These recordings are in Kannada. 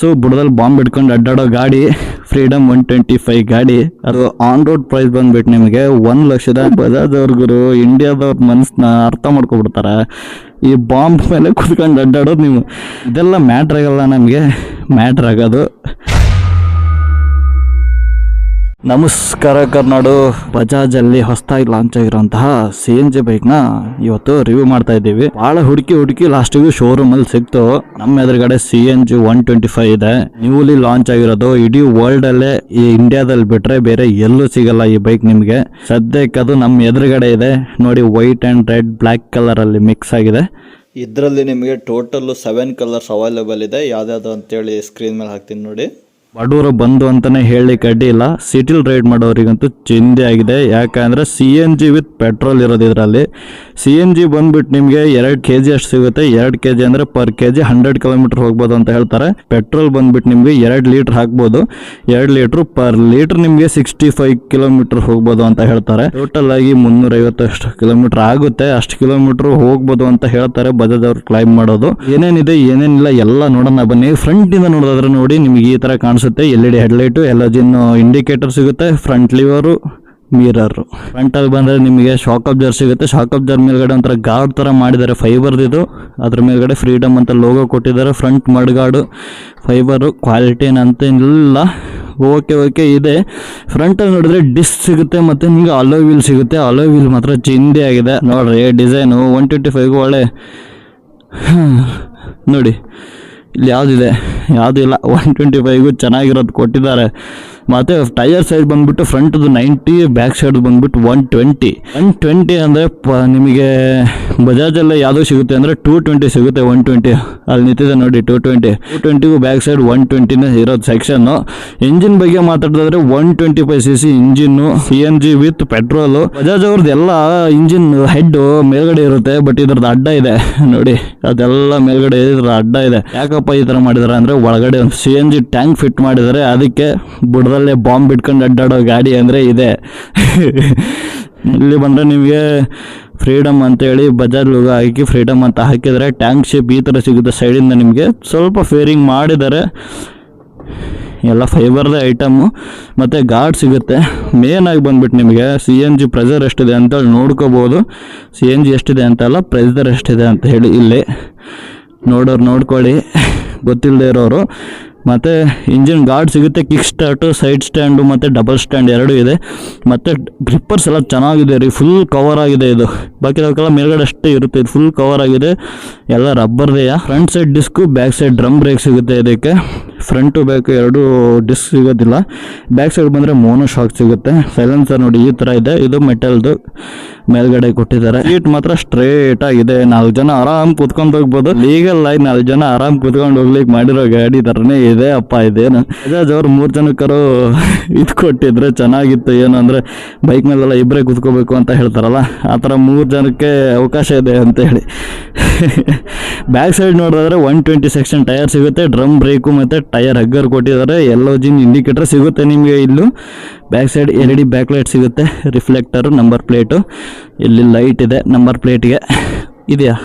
ಸೊ ಬುಡದಲ್ಲಿ ಬಾಂಬ್ ಇಟ್ಕೊಂಡು ಅಡ್ಡಾಡೋ ಗಾಡಿ ಫ್ರೀಡಮ್ ಒನ್ ಟ್ವೆಂಟಿ ಫೈವ್ ಗಾಡಿ, ಅದು ಆನ್ ರೋಡ್ ಪ್ರೈಸ್ ಬಂದ್ಬಿಟ್ಟು ನಿಮಗೆ ಒಂದು ಲಕ್ಷದ ಬಜಾಜ್ ಅವ್ರಿಗೂ ಇಂಡಿಯಾದವ್ರ ಮನಸ್ಸನ್ನ ಅರ್ಥ ಮಾಡ್ಕೊಬಿಡ್ತಾರೆ. ಈ ಬಾಂಬ್ ಮೇಲೆ ಕುತ್ಕೊಂಡು ಅಡ್ಡಾಡೋದು ನೀವು. ಇದೆಲ್ಲ ಮ್ಯಾಟ್ರ್ ಆಗಲ್ಲ ನಮಗೆ. ಮ್ಯಾಟ್ರ್ ಆಗೋದು. ನಮಸ್ಕಾರ ಕರ್ನಾಡು. ಬಜಾಜ್ ಅಲ್ಲಿ ಹೊಸದಾಗಿ ಲಾಂಚ್ ಆಗಿರುವಂತಹ ಸಿ ಎನ್ ಜಿ ಬೈಕ್ನ ಇವತ್ತು ರಿವ್ಯೂ ಮಾಡ್ತಾ ಇದ್ದೀವಿ. ಬಹಳ ಹುಡುಕಿ ಹುಡುಕಿ ಲಾಸ್ಟಿಗೂ ಶೋರೂಮ್ ಅಲ್ಲಿ ಸಿಕ್ತು. ನಮ್ಮ ಎದುರುಗಡೆ C N G one twenty five ಇದೆ. ನ್ಯೂಲಿ ಲಾಂಚ್ ಆಗಿರೋದು. ಇಡೀ ವರ್ಲ್ಡ್ ಅಲ್ಲೇ ಈ ಇಂಡಿಯಾದಲ್ಲಿ ಬಿಟ್ರೆ ಬೇರೆ ಎಲ್ಲೂ ಸಿಗಲ್ಲ ಈ ಬೈಕ್ ನಿಮಗೆ. ಸದ್ಯಕ್ಕೆ ಅದು ನಮ್ಮ ಎದುರುಗಡೆ ಇದೆ. ನೋಡಿ white and red black colour ಅಲ್ಲಿ ಮಿಕ್ಸ್ ಆಗಿದೆ. ಇದರಲ್ಲಿ ನಿಮಗೆ ಟೋಟಲ್ ಸೆವೆನ್ ಕಲರ್ಸ್ ಅವೈಲೇಬಲ್ ಇದೆ. ಯಾವ್ದಾದ್ರು ಅಂತೇಳಿ ಸ್ಕ್ರೀನ್ ಮೇಲೆ ಹಾಕ್ತೀನಿ ನೋಡಿ. ಬಡವರು ಬಂದು ಅಂತಾನೆ ಹೇಳಲಿಕ್ಕೆ ಅಡ್ಡಿ ಇಲ್ಲ. ಸಿಟಿಲ್ ರೈಡ್ ಮಾಡೋರಿಗಂತೂ ಚಿಂದೆ ಆಗಿದೆ. ಯಾಕಂದ್ರೆ C N G with petrol ಇರೋದು ಇದರಲ್ಲಿ. ಸಿ ಎನ್ ಜಿ ಬಂದ್ಬಿಟ್ಟು ನಿಮಗೆ ಎರಡು ಕೆ ಜಿ ಅಷ್ಟು ಸಿಗುತ್ತೆ. ಎರಡು ಕೆ ಜಿ ಅಂದರೆ per K G hundred kilometre ಹೋಗ್ಬೋದು ಅಂತ ಹೇಳ್ತಾರೆ. ಪೆಟ್ರೋಲ್ ಬಂದ್ಬಿಟ್ಟು ನಿಮಗೆ ಎರಡು ಲೀಟ್ರ್ ಹಾಕ್ಬೋದು. ಎರಡು ಲೀಟ್ರ್ ಪರ್ ಲೀಟ್ರ್ ನಿಮಗೆ ಸಿಕ್ಸ್ಟಿ ಫೈವ್ ಕಿಲೋಮೀಟರ್ ಹೋಗ್ಬೋದು ಅಂತ ಹೇಳ್ತಾರೆ. ಟೋಟಲ್ ಆಗಿ ಮುನ್ನೂರೈವತ್ತಷ್ಟು ಕಿಲೋಮೀಟರ್ ಆಗುತ್ತೆ. ಅಷ್ಟು ಕಿಲೋಮೀಟರ್ ಹೋಗ್ಬೋದು ಅಂತ ಹೇಳ್ತಾರೆ ಬಜಾಜ್ ಅವ್ರು ಕ್ಲೈಮ್ ಮಾಡೋದು. ಏನೇನಿದೆ, ಏನೇನಿಲ್ಲ ಎಲ್ಲ ನೋಡೋಣ ಬನ್ನಿ. ಫ್ರಂಟ್ ಇಂದ ನೋಡೋದಾದ್ರೆ ನೋಡಿ, ನಿಮಗೆ ಈ ತರ ಕಾಣಿಸುತ್ತೆ L E D headlight halogen indicator ಸಿಗುತ್ತೆ ಫ್ರಂಟ್ ಲಿವರು ಮಿರರ್ ಫ್ರಂಟಲ್ಲಿ ಬಂದರೆ ನಿಮಗೆ ಶಾಕ್ ಅಬ್ಜರ್ ಸಿಗುತ್ತೆ. ಶಾಕ್ ಅಬ್ಜರ್ ಮೇಲ್ಗಡೆ ಒಂಥರ ಗಾರ್ಡ್ ಥರ ಮಾಡಿದ್ದಾರೆ ಫೈಬರ್ ಇದು. ಅದ್ರ ಮೇಲ್ಗಡೆ ಫ್ರೀಡಮ್ ಅಂತ ಲೋಗೋ ಕೊಟ್ಟಿದ್ದಾರೆ. ಫ್ರಂಟ್ ಮಡ್ಗಾಡು ಫೈಬರು ಕ್ವಾಲಿಟಿ ಏನಂತ ಇಲ್ಲ. ಓಕೆ ಓಕೆ ಇದೆ. ಫ್ರಂಟಲ್ಲಿ ನೋಡಿದ್ರೆ ಡಿಸ್ ಸಿಗುತ್ತೆ ಮತ್ತು ನಿಮಗೆ ಅಲೋ ವೀಲ್ ಸಿಗುತ್ತೆ. ಅಲೋ ವೀಲ್ ಮಾತ್ರ ಚಿಂದಿ ಆಗಿದೆ. ನೋಡ್ರಿ ಡಿಸೈನು ಒನ್ ಟ್ವೆಂಟಿ ಫೈವ್ಗೂ ಒಳ್ಳೆ. ನೋಡಿ, ಇಲ್ಲಿ ಯಾವುದಿದೆ? ಯಾವುದೂ ಇಲ್ಲ ಒನ್ ಟ್ವೆಂಟಿ ಫೈವ್ಗೂ ಚೆನ್ನಾಗಿರೋದು ಕೊಟ್ಟಿದ್ದಾರೆ. ಮತ್ತು ಟೈಯರ್ ಸೈಡ್ ಬಂದುಬಿಟ್ಟು ಫ್ರಂಟ್ದು ನೈಂಟಿ ಬ್ಯಾಕ್ ಸೈಡ್ ಬಂದುಬಿಟ್ಟು ಒನ್ ಟ್ವೆಂಟಿ ಒನ್ ಟ್ವೆಂಟಿ ಅಂದರೆ ಪ, ನಿಮಗೆ ಬಜಾಜಲ್ಲೇ ಯಾವುದೋ ಸಿಗುತ್ತೆ ಅಂದರೆ ಟೂ ಟ್ವೆಂಟಿ ಸಿಗುತ್ತೆ ಒನ್ ಟ್ವೆಂಟಿ ಅಲ್ಲಿ ನಿಂತಿದೆ ನೋಡಿ ಟೂ ಟ್ವೆಂಟಿ ಟೂ ಟ್ವೆಂಟಿಗೂ ಬ್ಯಾಕ್ ಸೈಡ್ ಒನ್ ಟ್ವೆಂಟಿನೇ ಇರೋದು ಸೆಕ್ಷನ್ನು ಇಂಜಿನ್ ಬಗ್ಗೆ ಮಾತಾಡೋದಾದ್ರೆ one twenty five C C engine C N G with petrol Bajaj ಅವ್ರದ್ದು ಎಲ್ಲ ಇಂಜಿನ್ ಹೆಡ್ ಮೇಲ್ಗಡೆ ಇರುತ್ತೆ ಬಟ್ ಇದ್ರದ್ದು ಅಡ್ಡ ಇದೆ. ನೋಡಿ, ಅದೆಲ್ಲ ಮೇಲ್ಗಡೆ ಇದ್ರ ಅಡ್ಡ ಇದೆ. ಯಾಕಪ್ಪ ಈ ಥರ ಮಾಡಿದಾರೆ ಅಂದ್ರೆ ಒಳಗಡೆ ಒಂದು C N G tank fit ಮಾಡಿದರೆ, ಅದಕ್ಕೆ ಬುಡದಲ್ಲೇ ಬಾಂಬ್ ಇಟ್ಕೊಂಡು ಅಡ್ಡಾಡೋ ಗಾಡಿ ಅಂದರೆ ಇದೆ. ಇಲ್ಲಿ ಬಂದರೆ ನಿಮಗೆ ಫ್ರೀಡಮ್ ಅಂತೇಳಿ ಬಜಾರ್ ಲೋಗೋ ಹಾಕಿ ಫ್ರೀಡಮ್ ಅಂತ ಹಾಕಿದರೆ ಟ್ಯಾಂಕ್ ಶೇಪ್ ಈ ಥರ ಸಿಗುತ್ತೆ ಸೈಡಿಂದ ನಿಮಗೆ. ಸ್ವಲ್ಪ ಫೇರಿಂಗ್ ಮಾಡಿದರೆ. ಎಲ್ಲ ಫೈಬರ್ದ ಐಟಮು ಮತ್ತು ಗಾರ್ಡ್ ಸಿಗುತ್ತೆ. ಮೇನ್ ಆಗಿ ಬಂದ್ಬಿಟ್ಟು ನಿಮಗೆ ಸಿ ಎನ್ ಜಿ ಪ್ರೆಸರ್ ಎಷ್ಟಿದೆ ಅಂತೇಳಿ ನೋಡ್ಕೋಬೋದು. ಸಿ ಎನ್ ಜಿ ಎಷ್ಟಿದೆ ಅಂತೆಲ್ಲ ಪ್ರೆಸರ್ ಎಷ್ಟಿದೆ ಅಂತ ಹೇಳಿ ಇಲ್ಲಿ. ನೋಡೋರು ನೋಡ್ಕೊಳ್ಳಿ. ಗೊತ್ತಿಲ್ಲದೆ ಇರೋರು. ಮತ್ತು ಇಂಜಿನ್ ಗಾರ್ಡ್ ಸಿಗುತ್ತೆ ಕಿಕ್ ಸ್ಟಾರ್ಟು ಸೈಡ್ ಸ್ಟ್ಯಾಂಡು ಮತ್ತು ಡಬಲ್ ಸ್ಟ್ಯಾಂಡ್ ಎರಡೂ ಇದೆ. ಮತ್ತು ಗ್ರಿಪ್ಪರ್ಸ್ ಎಲ್ಲ ಚೆನ್ನಾಗಿದೆ ರೀ ಫುಲ್ ಕವರ್ ಆಗಿದೆ ಇದು. ಬಾಕಿದಕ್ಕೆಲ್ಲ ಮೇಲ್ಗಡೆ ಅಷ್ಟೇ ಇರುತ್ತೆ, ಇದು ಫುಲ್ ಕವರ್ ಆಗಿದೆ. ಎಲ್ಲ ರಬ್ಬರ್ದೆಯ front side disc back side drum brake ಸಿಗುತ್ತೆ ಇದಕ್ಕೆ. ಫ್ರಂಟು ಬ್ಯಾಕ್ ಎರಡು ಡಿಸ್ಕ್ ಸಿಗೋದಿಲ್ಲ. ಬ್ಯಾಕ್ ಸೈಡ್ ಬಂದರೆ ಮೋನೋ ಶಾಕ್ ಸಿಗುತ್ತೆ. ಸೈಲೆನ್ಸರ್ ನೋಡಿ ಈ ಥರ ಇದೆ. ಇದು ಮೆಟಲ್ದು ಮೇಲ್ಗಡೆ ಕೊಟ್ಟಿದ್ದಾರೆ. ಸೀಟ್ ಮಾತ್ರ ಸ್ಟ್ರೇಟ್ ಆಗಿದೆ ನಾಲ್ಕು ಜನ ಆರಾಮ್ ಕೂತ್ಕೊಂಡು ಹೋಗ್ಬೋದು. ಲೀಗಲ್ ಆಗಿ ನಾಲ್ಕು ಜನ ಆರಾಮ್ ಕೂತ್ಕೊಂಡು ಹೋಗ್ಲಿಕ್ಕೆ ಮಾಡಿರೋ ಗಾಡಿ ಥರನೇ ಇದೆ. ಅಪ್ಪ, ಇದೇನು? ಬಜಾಜ್ ಅವ್ರು ಮೂರು ಜನಕ್ಕರು ಇದು ಕೊಟ್ಟಿದ್ರೆ ಚೆನ್ನಾಗಿತ್ತು. ಏನು ಅಂದರೆ ಬೈಕ್ ಮೇಲೆಲ್ಲ ಇಬ್ಬರೇ ಕೂತ್ಕೋಬೇಕು ಅಂತ ಹೇಳ್ತಾರಲ್ಲ. ಆ ಥರ ಮೂರು ಜನಕ್ಕೆ ಅವಕಾಶ ಇದೆ ಅಂತ ಹೇಳಿ. ಬ್ಯಾಕ್ ಸೈಡ್ ನೋಡಿದ್ರೆ ಒನ್ ಟ್ವೆಂಟಿ ಸೆಕ್ಷನ್ ಟೈರ್ ಸಿಗುತ್ತೆ, ಡ್ರಮ್ ಬ್ರೇಕು ಮತ್ತು ಟೈರ್ ಹಗ್ಗರ್ ಕೊಟ್ಟಿದ್ದಾರೆ ಎಲ್ಲೋ ಜಿನ್ ಇಂಡಿಕೇಟರ್ ಸಿಗುತ್ತೆ ನಿಮಗೆ ಇಲ್ಲೂ. Back side L D back light ಸಿಗುತ್ತೆ ರಿಫ್ಲೆಕ್ಟರ್ ನಂಬರ್ ಪ್ಲೇಟು ಇಲ್ಲಿ ಲೈಟ್ ಇದೆ ನಂಬರ್ ಪ್ಲೇಟ್ಗೆ ಇದೆಯಾ?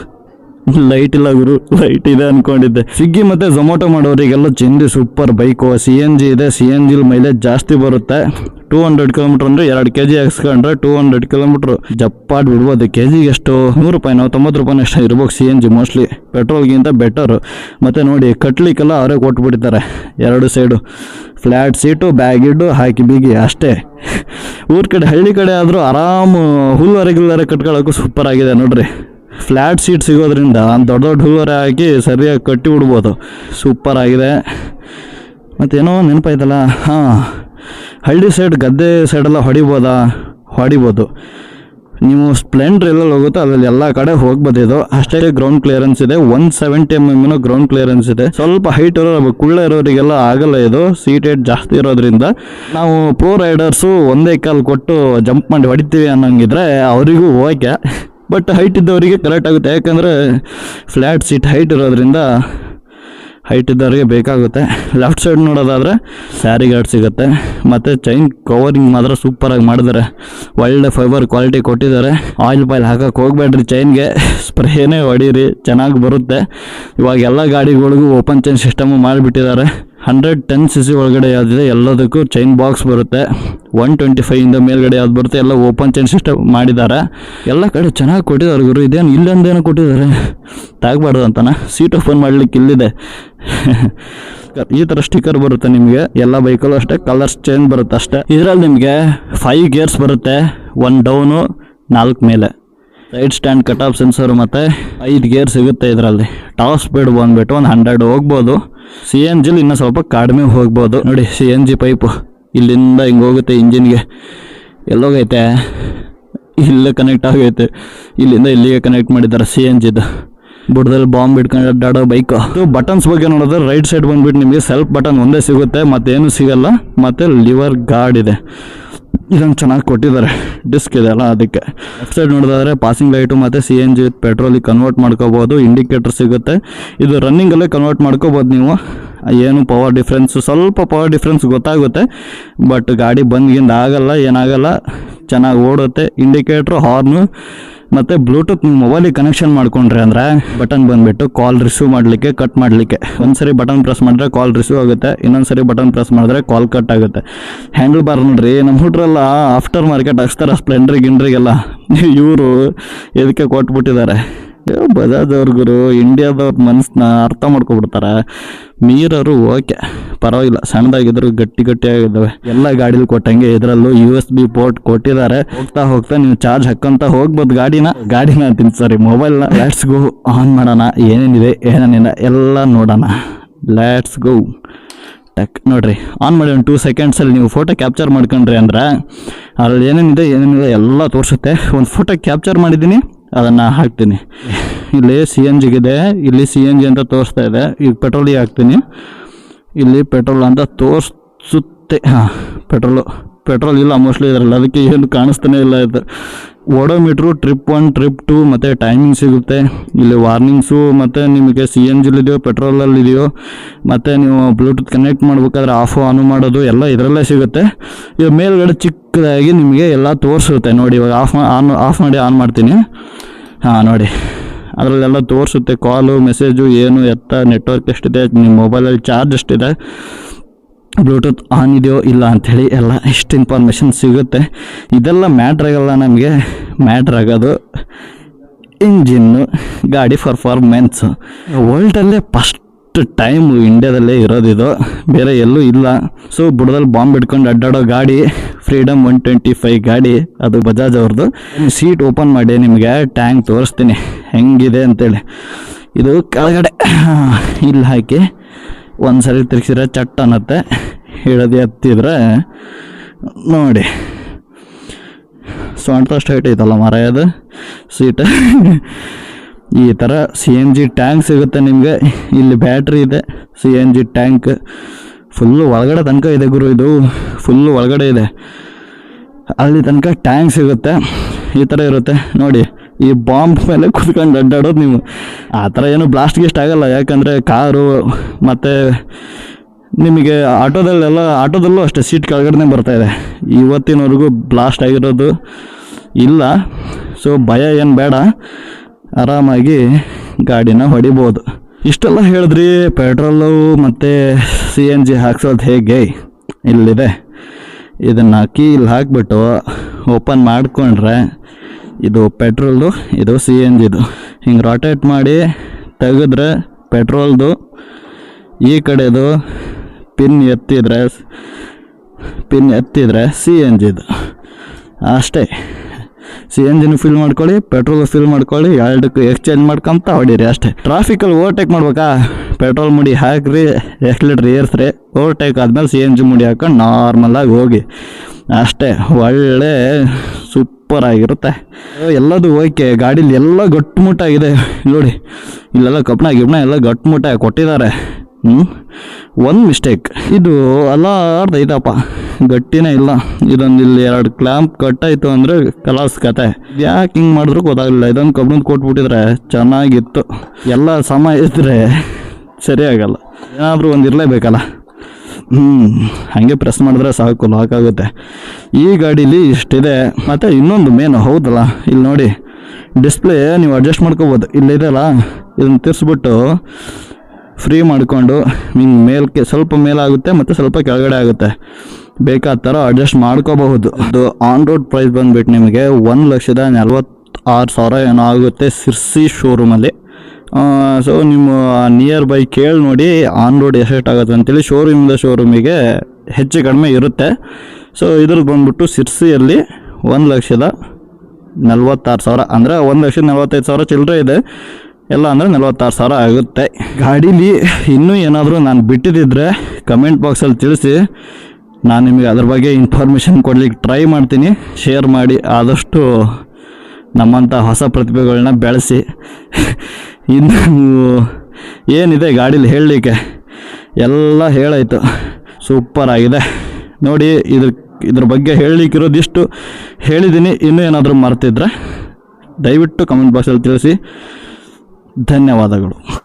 ಲೈಟ್ ಇಲ್ಲ ಗುರು ಲೈಟ್ ಇದೆ ಅನ್ಕೊಂಡಿದ್ದೆ. ಸ್ವಿಗ್ಗಿ ಮತ್ತೆ ಝೊಮ್ಯಾಟೊ ಮಾಡೋರಿಗೆಲ್ಲ ಚಿಂದಿ super bike C N G ಇದೆ ಸಿ ಎನ್ ಜಿ ಮೈಲೇಜ್ ಜಾಸ್ತಿ ಬರುತ್ತೆ. ಟೂ ಹಂಡ್ರೆಡ್ ಕಿಲೋಮೀಟರ್ ಅಂದ್ರೆ ಎರಡು ಕೆ ಜಿ ಹಾಕ್ಸ್ಕೊಂಡ್ರೆ ಟೂ ಹಂಡ್ರೆಡ್ ಕಿಲೋಮೀಟರ್ ಜಪ್ಪಾಟ್ ಬಿಡ್ಬೋದು ಕೆ ಜಿಗೆ ಎಷ್ಟು? ನೂರು ರೂಪಾಯಿ, ನಾವು ತೊಂಬತ್ತು ರೂಪಾಯಿ ಅಷ್ಟು ಇರ್ಬೇಕು ಸಿ ಎನ್ ಜಿ ಮೋಸ್ಟ್ಲಿ ಪೆಟ್ರೋಲ್ಗಿಂತ ಬೆಟರ್ ಮತ್ತೆ ನೋಡಿ, ಕಟ್ಲಿಕ್ಕೆಲ್ಲ ಅವರೇ ಕೊಟ್ಬಿಟ್ಟಿದ್ದಾರೆ ಎರಡು ಸೈಡು ಫ್ಲ್ಯಾಟ್ ಸೀಟು ಬ್ಯಾಗ್ ಇಡ್ಡು, ಹಾಕಿ ಬೀಗಿ, ಅಷ್ಟೇ. ಊರ ಕಡೆ, ಹಳ್ಳಿ ಕಡೆ ಆದರೂ ಆರಾಮ, ಹುಲ್ಲು ರೆಗ್ಯುಲರ್ ಕಟ್ಕೊಳ್ಳೋಕ್ಕೂ ಸೂಪರ್ ಆಗಿದೆ ನೋಡ್ರಿ. ಫ್ಲ್ಯಾಟ್ ಸೀಟ್ ಸಿಗೋದ್ರಿಂದ ದೊಡ್ಡ ದೊಡ್ಡ ಹೂವರೆ ಹಾಕಿ ಸರಿಯಾಗಿ ಕಟ್ಟಿ ಬಿಡ್ಬೋದು ಸೂಪರ್ ಆಗಿದೆ. ಮತ್ತೇನೋ ನೆನಪಾಯ್ತಲ್ಲ ಹಾಂ. ಹಳ್ಳಿ ಸೈಡ್ ಗದ್ದೆ ಸೈಡೆಲ್ಲ ಹೊಡಿಬೋದಾ? ಹೊಡಿಬೋದು. ನೀವು ಸ್ಪ್ಲೆಂಡ್ರ್ ಎಲ್ಲ ಹೋಗುತ್ತೋ ಅದರಲ್ಲಿ ಎಲ್ಲ ಕಡೆ ಹೋಗ್ಬೋದು ಇದು ಅಷ್ಟೇ ಗ್ರೌಂಡ್ ಕ್ಲಿಯರೆನ್ಸ್ ಇದೆ. One seventy M M ground clearance ಇದೆ. ಸ್ವಲ್ಪ ಹೈಟ್ ಇರೋ ಕುಳ್ಳ ಇರೋರಿಗೆಲ್ಲ ಆಗಲ್ಲ ಇದು. ಸೀಟ್ ಏಟ್ ಜಾಸ್ತಿ ಇರೋದ್ರಿಂದ. ನಾವು ಪ್ರೋ ರೈಡರ್ಸು ಒಂದೇ ಕಾಲ್ ಕೊಟ್ಟು ಜಂಪ್ ಮಾಡಿ ಹೊಡಿತೀವಿ ಅನ್ನೋಂಗಿದ್ರೆ ಅವರಿಗೂ ಓಕೆ. ಬಟ್ ಹೈಟ್ ಇದ್ದವರಿಗೆ ಕರೆಕ್ಟ್ ಆಗುತ್ತೆ. ಯಾಕಂದರೆ ಫ್ಲ್ಯಾಟ್ ಸೀಟ್ ಹೈಟ್ ಇರೋದ್ರಿಂದ ಹೈಟ್ ಇದ್ದವರಿಗೆ ಬೇಕಾಗುತ್ತೆ. ಲೆಫ್ಟ್ ಸೈಡ್ ನೋಡೋದಾದರೆ ಸ್ಯಾರಿ ಗಾರ್ಡ್ ಸಿಗುತ್ತೆ. ಮತ್ತು ಚೈನ್ ಕವರಿಂಗ್ ಮಾತ್ರ ಸೂಪರಾಗಿ ಮಾಡಿದ್ದಾರೆ. ಒಳ್ಳೆ ಫೈಬರ್ ಕ್ವಾಲಿಟಿ ಕೊಟ್ಟಿದ್ದಾರೆ. ಆಯಿಲ್ ಪಾಯಿಲ್ ಹಾಕಕ್ಕೆ ಹೋಗ್ಬೇಡ್ರಿ ಚೈನ್ಗೆ ಸ್ಪ್ರೇನೇ ಹೊಡೀರಿ. ಚೆನ್ನಾಗಿ ಬರುತ್ತೆ. ಇವಾಗ ಎಲ್ಲ ಗಾಡಿಗಳಿಗೂ ಓಪನ್ ಚೈನ್ ಸಿಸ್ಟಮು ಮಾಡಿಬಿಟ್ಟಿದ್ದಾರೆ. ಹಂಡ್ರೆಡ್ ಟೆನ್ ಸಿ ಸಿ ಒಳಗಡೆ ಯಾವುದಿದೆ, ಎಲ್ಲದಕ್ಕೂ ಚೈನ್ ಬಾಕ್ಸ್ ಬರುತ್ತೆ. ಒನ್ ಟ್ವೆಂಟಿ ಫೈವಿಂದ ಮೇಲ್ಗಡೆ ಯಾವ್ದು ಬರುತ್ತೆ, ಎಲ್ಲ ಓಪನ್ ಚೈನ್ ಸಿಸ್ಟಮ್ ಮಾಡಿದ್ದಾರೆ. ಎಲ್ಲ ಕಡೆ ಚೆನ್ನಾಗಿ ಕೊಟ್ಟಿದ್ದಾರೆ ಗುರು, ಇದೇನು ಇಲ್ಲೊಂದೇನೋ ಕೊಟ್ಟಿದ್ದಾರೆ? ತಾಗಬಾರ್ದು ಅಂತಾನೆ? ಸೀಟ್ ಓಪನ್ ಮಾಡಲಿಕ್ಕೆ ಇಲ್ಲಿದೆ. ಈ ಥರ ಸ್ಟಿಕ್ಕರ್ ಬರುತ್ತೆ ನಿಮಗೆ, ಎಲ್ಲ ಬೈಕಲ್ಲೂ ಅಷ್ಟೇ ಕಲರ್ಸ್ ಚೇಂಜ್ ಬರುತ್ತೆ ಅಷ್ಟೇ. ಇದರಲ್ಲಿ ನಿಮಗೆ ಫೈವ್ ಗೇರ್ಸ್ ಬರುತ್ತೆ ಒನ್ ಡೌನು ನಾಲ್ಕು ಮೇಲೆ. Side stand cut off sensor ಮತ್ತು ಐದು ಗೇರ್ ಸಿಗುತ್ತೆ ಇದರಲ್ಲಿ. ಟಾಪ್ ಸ್ಪೀಡ್ ಬಂದ್ಬಿಟ್ಟು ಒಂದು ಹಂಡ್ರೆಡ್ ಹೋಗ್ಬೋದು. ಸಿ ಎನ್ ಜಿಲಿ ಇನ್ನೂ ಸ್ವಲ್ಪ ಕಡಿಮೆ ಹೋಗ್ಬೋದು. ನೋಡಿ, ಸಿ ಎನ್ ಜಿ ಪೈಪು. ಇಲ್ಲಿಂದ ಹಿಂಗೆ ಹೋಗುತ್ತೆ ಇಂಜಿನ್ಗೆ. ಎಲ್ಲೋಗೈತೆ. ಇಲ್ಲೇ ಕನೆಕ್ಟ್ ಆಗೈತೆ. ಇಲ್ಲಿಂದ ಇಲ್ಲಿಗೆ ಕನೆಕ್ಟ್ ಮಾಡಿದ್ದಾರೆ ಸಿ ಎನ್ ಜಿದು. ಬುಡದಲ್ಲಿ ಬಾಂಬ್ ಇಟ್ಕೊಂಡು ಅಡ್ಡಾಡೋ ಬೈಕು ಬಟನ್ಸ್ ಬಗ್ಗೆ ನೋಡಿದ್ರೆ ರೈಟ್ ಸೈಡ್ ಬಂದ್ಬಿಟ್ಟು ನಿಮಗೆ ಸೆಲ್ಫ್ ಬಟನ್ ಒಂದೇ ಸಿಗುತ್ತೆ. ಮತ್ತೇನು ಸಿಗಲ್ಲ. ಮತ್ತು ಲಿವರ್ ಗಾರ್ಡ್ ಇದೆ. ಇದನ್ನು ಚೆನ್ನಾಗಿ ಕೊಟ್ಟಿದ್ದಾರೆ. ಡಿಸ್ಕ್ ಇದೆ ಅಲ್ಲ ಅದಕ್ಕೆ. ಲೆಫ್ಟ್ ಸೈಡ್ ನೋಡಿದ್ರೆ ಪಾಸಿಂಗ್ ಲೈಟು ಮತ್ತು ಸಿ ಎನ್ ಜಿ ಪೆಟ್ರೋಲಿಗೆ ಕನ್ವರ್ಟ್ ಮಾಡ್ಕೋಬೋದು. ಇಂಡಿಕೇಟರ್ ಸಿಗುತ್ತೆ. ಇದು ರನ್ನಿಂಗಲ್ಲೇ ಕನ್ವರ್ಟ್ ಮಾಡ್ಕೋಬೋದು ನೀವು. ಏನು ಪವರ್ ಡಿಫ್ರೆನ್ಸು ಸ್ವಲ್ಪ ಪವರ್ ಡಿಫ್ರೆನ್ಸ್ ಗೊತ್ತಾಗುತ್ತೆ. ಬಟ್ ಗಾಡಿ ಬಂದ್ಗಿಂದ ಆಗಲ್ಲ, ಏನಾಗಲ್ಲ. ಚೆನ್ನಾಗಿ ಓಡುತ್ತೆ. ಇಂಡಿಕೇಟ್ರು ಹಾರ್ನು ಮತ್ತು ಬ್ಲೂಟೂತ್ ನಿಮ್ಮ ಮೊಬೈಲಿಗೆ ಕನೆಕ್ಷನ್ ಮಾಡ್ಕೊಂಡ್ರೆ ಅಂದರೆ ಬಟನ್ ಬಂದುಬಿಟ್ಟು ಕಾಲ್ ರಿಸೀವ್ ಮಾಡಲಿಕ್ಕೆ ಕಟ್ ಮಾಡಲಿಕ್ಕೆ. ಒಂದ್ಸರಿ ಬಟನ್ ಪ್ರೆಸ್ ಮಾಡಿದ್ರೆ ಕಾಲ್ ರಿಸೀವ್ ಆಗುತ್ತೆ, ಇನ್ನೊಂದ್ಸರಿ ಬಟನ್ ಪ್ರೆಸ್ ಮಾಡಿದ್ರೆ ಕಾಲ್ ಕಟ್ ಆಗುತ್ತೆ. ಹ್ಯಾಂಡಲ್ ಬಾರ್ ನೋಡ್ರಿ ನಮ್ಮ ಹುಡ್ರೆಲ್ಲ ಆಫ್ಟರ್ ಮಾರ್ಕೆಟ್ ಹಾಕ್ಸ್ತಾರೆ ಸ್ಪ್ಲೆಂಡರ್ ಗಿಂಡ್ರಿಗೆಲ್ಲ. ಇವರು ಇದಕ್ಕೆ ಕೊಟ್ಬಿಟ್ಟಿದ್ದಾರೆ? ಬಜಾಜ್ ಗುರು ಇಂಡಿಯಾದವ್ರ ಮನಸ್ಸನ್ನ ಅರ್ಥ ಮಾಡ್ಕೊಬಿಡ್ತಾರೆ. ಮೀರರು ಓಕೆ, ಪರವಾಗಿಲ್ಲ, ಸಣ್ಣದಾಗಿದ್ರು ಗಟ್ಟಿ ಗಟ್ಟಿಯಾಗಿದ್ದಾವೆ. ಎಲ್ಲ ಗಾಡಿಲಿ ಕೊಟ್ಟಂಗೆ ಇದರಲ್ಲೂ ಯು ಎಸ್ ಬಿ ಪೋರ್ಟ್ ಕೊಟ್ಟಿದ್ದಾರೆ. ಹೋಗ್ತಾ ಹೋಗ್ತಾ ನೀವು ಚಾರ್ಜ್ ಹಾಕೊಂತ ಹೋಗ್ಬೋದು ಗಾಡಿನ. ಗಾಡಿನ ಅಂತೀನಿ ಸರಿ ಮೊಬೈಲ್ನ ಲೆಟ್ಸ್ ಗೋ ಆನ್ ಮಾಡೋಣ. ಏನೇನಿದೆ, ಏನೇನಿಲ್ಲ, ಎಲ್ಲ ನೋಡೋಣ. ಲೆಟ್ಸ್ ಗೋ ಟಕ್ ನೋಡ್ರಿ ಆನ್ ಮಾಡಿ ಒಂದು ಟೂ ಸೆಕೆಂಡ್ಸಲ್ಲಿ ನೀವು ಫೋಟೋ ಕ್ಯಾಪ್ಚರ್ ಮಾಡ್ಕೊಂಡ್ರಿ ಅಂದ್ರೆ ಅಲ್ಲಿ ಏನೇನಿದೆ ಏನೇನಿದೆ ಎಲ್ಲ ತೋರಿಸುತ್ತೆ. ಒಂದು ಫೋಟೋ ಕ್ಯಾಪ್ಚರ್ ಮಾಡಿದ್ದೀನಿ. ಅದನ್ನು ಹಾಕ್ತೀನಿ. ಇಲ್ಲಿ ಸಿ ಎನ್ ಜಿಗಿದೆ ಇಲ್ಲಿ ಸಿ ಎನ್ ಜಿ ಅಂತ ತೋರಿಸ್ತಾ ಇದೆ. ಈಗ ಪೆಟ್ರೋಲಿಗೆ ಹಾಕ್ತೀನಿ. ಇಲ್ಲಿ ಪೆಟ್ರೋಲ್ ಅಂತ ತೋರಿಸುತ್ತೆ. ಹಾಂ, ಪೆಟ್ರೋಲು. ಪೆಟ್ರೋಲ್ ಇಲ್ಲ ಮೋಸ್ಟ್ಲಿ ಇದರಲ್ಲಿ. ಅದಕ್ಕೆ ಏನು ಕಾಣಿಸ್ತಾನೆ ಇಲ್ಲ ಇದು. Odometer trip one trip two ಮತ್ತು ಟೈಮಿಂಗ್ ಸಿಗುತ್ತೆ. ಇಲ್ಲಿ ವಾರ್ನಿಂಗ್ಸು ಮತ್ತು ನಿಮಗೆ ಸಿ ಎನ್ ಜಿಲಿದೆಯೋ ಪೆಟ್ರೋಲಲ್ಲಿ ಇದೆಯೋ ಮತ್ತು ನೀವು ಬ್ಲೂಟೂತ್ ಕನೆಕ್ಟ್ ಮಾಡ್ಬೇಕಾದ್ರೆ ಆಫು ಆನು ಮಾಡೋದು ಎಲ್ಲ ಇದರಲ್ಲೇ ಸಿಗುತ್ತೆ. ಇವಾಗ ಮೇಲ್ಗಡೆ ಚಿಕ್ಕದಾಗಿ ನಿಮಗೆ ಎಲ್ಲ ತೋರಿಸುತ್ತೆ. ನೋಡಿ, ಇವಾಗ ಆಫ್ ಆನ್ ಆಫ್ ಮಾಡಿ ಆನ್ ಮಾಡ್ತೀನಿ. ಹಾಂ, ನೋಡಿ. ಅದರಲ್ಲೆಲ್ಲ ತೋರಿಸುತ್ತೆ. ಕಾಲು ಮೆಸೇಜು ಏನು, ಎತ್ತ ನೆಟ್ವರ್ಕ್ ಎಷ್ಟಿದೆ, ನಿಮ್ಮ ಮೊಬೈಲಲ್ಲಿ ಚಾರ್ಜ್ ಎಷ್ಟಿದೆ. ಬ್ಲೂಟೂತ್ ಆನ್ ಇದೆಯೋ ಇಲ್ಲ ಅಂಥೇಳಿ ಎಲ್ಲ ಇಷ್ಟು ಇನ್ಫಾರ್ಮೇಷನ್ ಸಿಗುತ್ತೆ. ಇದೆಲ್ಲ ಮ್ಯಾಟ್ರ್ ಆಗಲ್ಲ ನಮಗೆ. ಮ್ಯಾಟ್ರ್ ಆಗೋದು ಇಂಜಿನ್ನು ಗಾಡಿ ಪರ್ಫಾರ್ಮೆನ್ಸು ವರ್ಲ್ಡಲ್ಲೇ ಫಸ್ಟ್ ಟೈಮು ಇಂಡ್ಯಾದಲ್ಲೇ ಇರೋದಿದು. ಬೇರೆ ಎಲ್ಲೂ ಇಲ್ಲ. ಸೊ ಬುಡದಲ್ಲಿ ಬಾಂಬ್ ಇಟ್ಕೊಂಡು ಅಡ್ಡಾಡೋ ಗಾಡಿ ಫ್ರೀಡಮ್ ಒನ್ ಟ್ವೆಂಟಿ ಫೈವ್ ಗಾಡಿ, ಅದು ಬಜಾಜ್ ಅವ್ರದ್ದು ಸೀಟ್ ಓಪನ್ ಮಾಡಿ, ನಿಮಗೆ ಟ್ಯಾಂಕ್ ತೋರಿಸ್ತೀನಿ. ಹೆಂಗಿದೆ ಅಂತೇಳಿ. ಇದು ಕೆಳಗಡೆ ಇಲ್ಲಿ ಹಾಕಿ. ಒಂದು ಸರಿ ತಿರ್ಗಿಸಿದ್ರೆ ಚಟ್ ಅನ್ನತ್ತೆ. ಹಿಡದಿ ಹತ್ತಿದ್ರೆ ನೋಡಿ. ಸ್ವಂತ ಹೈಟ್ ಐತಲ್ಲ ಮರ ಅದು. ಸೀಟ್ ಈ ಥರ ಸಿ ಎನ್ ಜಿ ಟ್ಯಾಂಕ್ ಸಿಗುತ್ತೆ ನಿಮಗೆ. ಇಲ್ಲಿ ಬ್ಯಾಟ್ರಿ ಇದೆ. C N G tank full ಒಳಗಡೆ ತನಕ ಇದೆ ಗುರು ಇದು. ಫುಲ್ಲು ಒಳಗಡೆ ಇದೆ. ಅಲ್ಲಿ ತನಕ ಟ್ಯಾಂಕ್ ಸಿಗುತ್ತೆ. ಈ ಥರ ಇರುತ್ತೆ. ನೋಡಿ. ಈ ಬಾಂಬ್ ಮೇಲೆ ಕುತ್ಕೊಂಡು ಅಡ್ಡಾಡೋದು ನೀವು. ಆ ಥರ ಏನು ಬ್ಲಾಸ್ಟ್ ಗಿಸ್ಟ್ ಆಗಲ್ಲ. ಯಾಕಂದರೆ ಕಾರು ಮತ್ತು ನಿಮಗೆ ಆಟೋದಲ್ಲೆಲ್ಲ, ಆಟೋದಲ್ಲೂ ಅಷ್ಟೇ ಸೀಟ್ ಕೆಳಗಡೆ ಬರ್ತಾ ಇದೆ. ಇವತ್ತಿನವರೆಗೂ ಬ್ಲಾಸ್ಟ್ ಆಗಿರೋದು ಇಲ್ಲ. ಸೊ ಭಯ ಏನು ಬೇಡ. ಆರಾಮಾಗಿ ಗಾಡಿನ ಹೊಡಿಬೋದು. ಇಷ್ಟೆಲ್ಲ ಹೇಳಿದ್ರಿ, ಪೆಟ್ರೋಲು ಮತ್ತು ಸಿ ಎನ್ ಜಿ ಹಾಕ್ಸೋದು ಹೇಗೆ? ಇಲ್ಲಿದೆ. ಇದನ್ನು ಹಾಕಿ ಇಲ್ಲಿ ಹಾಕ್ಬಿಟ್ಟು ಓಪನ್ ಮಾಡಿಕೊಂಡ್ರೆ ಇದು ಪೆಟ್ರೋಲ್ದು, ಇದು ಸಿ ಎನ್ ಜಿದು ಹಿಂಗೆ ರೊಟೇಟ್ ಮಾಡಿ ತೆಗೆದ್ರೆ ಪೆಟ್ರೋಲ್ದು, ಈ ಕಡೆದು ಪಿನ್ ಎತ್ತಿದ್ರೆ ಪಿನ್ ಎತ್ತಿದ್ರೆ ಸಿ ಎನ್ ಜಿದು ಅಷ್ಟೇ. ಸಿ ಎನ್ ಫಿಲ್ ಮಾಡ್ಕೊಳ್ಳಿ ಪೆಟ್ರೋಲ್ ಫಿಲ್ ಮಾಡ್ಕೊಳ್ಳಿ, ಎರಡಕ್ಕೂ ಎಕ್ಸ್ಚೇಂಜ್ ಮಾಡ್ಕೊಂತ ಹೊಡೀರಿ ಅಷ್ಟೇ. ಟ್ರಾಫಿಕಲ್ಲಿ ಓವರ್ಟೇಕ್ ಮಾಡ್ಬೇಕಾ? ಪೆಟ್ರೋಲ್ ಮುಡಿ ಹಾಕ್ರಿ ಲೀಟ್ರ್ ಏರ್ಸ್ರಿ ಓವರ್ಟೇಕ್ ಆದಮೇಲೆ ಸಿ ಎನ್ ಜಿ ಮುಡಿ ಹಾಕೊಂಡು ನಾರ್ಮಲಾಗಿ ಹೋಗಿ. ಅಷ್ಟೇ, ಒಳ್ಳೆ ಸೂಪರ್ ಆಗಿರುತ್ತೆ. ಎಲ್ಲದು ಓಕೆ, ಗಾಡೀಲಿ ಎಲ್ಲ ಗಟ್ಟುಮುಟ್ಟಾಗಿದೆ ನೋಡಿ, ಇಲ್ಲೆಲ್ಲ ಕಪ್ಪನ ಗಿಪ್ನ ಎಲ್ಲ ಗಟ್ಟಿಮುಟ್ಟಾಗಿ ಕೊಟ್ಟಿದ್ದಾರೆ. ಹ್ಞೂ ಒಂದು ಮಿಸ್ಟೇಕ್ ಇದು ಅಲಾರ್ದು ಇದಪ್ಪ. ಗಟ್ಟಿನೇ ಇಲ್ಲ. ಇದೊಂದು ಇಲ್ಲಿ ಎರಡು ಕ್ಲ್ಯಾಂಪ್ ಕಟ್ಟಾಯಿತು ಅಂದರೆ ಕಲಾಸ್ ಕತೆ. ಯಾಕೆ ಹಿಂಗೆ ಮಾಡಿದ್ರು ಗೊತ್ತಾಗಲಿಲ್ಲ. ಇದೊಂದು ಕಬ್ಬಿಣದ ಕೊಟ್ಬಿಟ್ಟಿದ್ರೆ ಚೆನ್ನಾಗಿತ್ತು. ಎಲ್ಲ ಸಮ ಇದ್ರೆ ಸರಿ ಆಗಲ್ಲ ಏನಾದರೂ ಒಂದು ಇರಲೇಬೇಕಲ್ಲ. ಹ್ಞೂ ಹಾಗೆ ಪ್ರೆಸ್ ಮಾಡಿದ್ರೆ ಸಾಕು ಲಾಕ್ ಆಗುತ್ತೆ. ಈ ಗಾಡೀಲಿ ಇಷ್ಟಿದೆ. ಮತ್ತು ಇನ್ನೊಂದು ಮೇನು ಹೌದಲ್ಲ? ಇಲ್ಲಿ ನೋಡಿ. ಡಿಸ್ಪ್ಲೇ ನೀವು ಅಡ್ಜಸ್ಟ್ ಮಾಡ್ಕೋಬೋದು. ಇಲ್ಲಿದೆಯಲ್ಲ ಇದನ್ನು ತಿರ್ಸ್ಬಿಟ್ಟು ಫ್ರೀ ಮಾಡಿಕೊಂಡು ಹಿಂಗೆ ಮೇಲ್ಕೆ ಸ್ವಲ್ಪ ಮೇಲಾಗುತ್ತೆ ಮತ್ತು ಸ್ವಲ್ಪ ಕೆಳಗಡೆ ಆಗುತ್ತೆ. ಬೇಕಾದ ಥರ ಅಡ್ಜಸ್ಟ್ ಮಾಡ್ಕೋಬಹುದು. ಅದು ಆನ್ ರೋಡ್ ಪ್ರೈಸ್ ಬಂದುಬಿಟ್ಟು ನಿಮಗೆ ಒಂದು ಲಕ್ಷದ ನಲ್ವತ್ತಾರು ಸಾವಿರ ಏನೋ ಆಗುತ್ತೆ ಸಿರ್ಸಿ ಶೋರೂಮಲ್ಲಿ ಸೊ ನಿಮ್ಮ ನಿಯರ್ ಬೈ ಕೇಳಿ ನೋಡಿ ಆನ್ ರೋಡ್ ಎಷ್ಟೆಷ್ಟಾಗುತ್ತೆ ಅಂತೇಳಿ ಶೋರೂಮಿಂದ ಶೋರೂಮಿಗೆ ಹೆಚ್ಚು ಕಡಿಮೆ ಇರುತ್ತೆ. ಸೊ ಇದ್ರದ್ದು ಬಂದ್ಬಿಟ್ಟು ಸಿರ್ಸಿಯಲ್ಲಿ ಒಂದು ಲಕ್ಷದ ನಲ್ವತ್ತಾರು ಸಾವಿರ ಅಂದರೆ ಒಂದು ಲಕ್ಷದ ನಲ್ವತ್ತೈದು ಸಾವಿರ ಚಿಲ್ಲರೆ ಇದೆ. ಎಲ್ಲ ಅಂದರೆ ನಲ್ವತ್ತಾರು ಸಾವಿರ ಆಗುತ್ತೆ. ಗಾಡೀಲಿ ಇನ್ನೂ ಏನಾದರೂ ನಾನು ಬಿಟ್ಟಿದ್ದಿದ್ರೆ ಕಮೆಂಟ್ ಬಾಕ್ಸಲ್ಲಿ ತಿಳಿಸಿ. ನಾನು ನಿಮಗೆ ಅದ್ರ ಬಗ್ಗೆ ಇನ್ಫಾರ್ಮೇಷನ್ ಕೊಡ್ಲಿಕ್ಕೆ ಟ್ರೈ ಮಾಡ್ತೀನಿ. ಶೇರ್ ಮಾಡಿ ಆದಷ್ಟು ನಮ್ಮಂಥ ಹೊಸ ಪ್ರತಿಭೆಗಳನ್ನ ಬೆಳೆಸಿ. ಇನ್ನು ಏನಿದೆ ಗಾಡೀಲಿ ಹೇಳಲಿಕ್ಕೆ? ಎಲ್ಲ ಹೇಳಾಯಿತು. ಸೂಪರ್ ಆಗಿದೆ. ನೋಡಿ ಇದ್ರ ಇದ್ರ ಬಗ್ಗೆ ಹೇಳಲಿಕ್ಕಿರೋದಿಷ್ಟು ಹೇಳಿದ್ದೀನಿ ಇನ್ನೂ ಏನಾದರೂ ಮರ್ತಿದ್ರೆ ದಯವಿಟ್ಟು ಕಮೆಂಟ್ ಬಾಕ್ಸಲ್ಲಿ ತಿಳಿಸಿ. ಧನ್ಯವಾದಗಳು.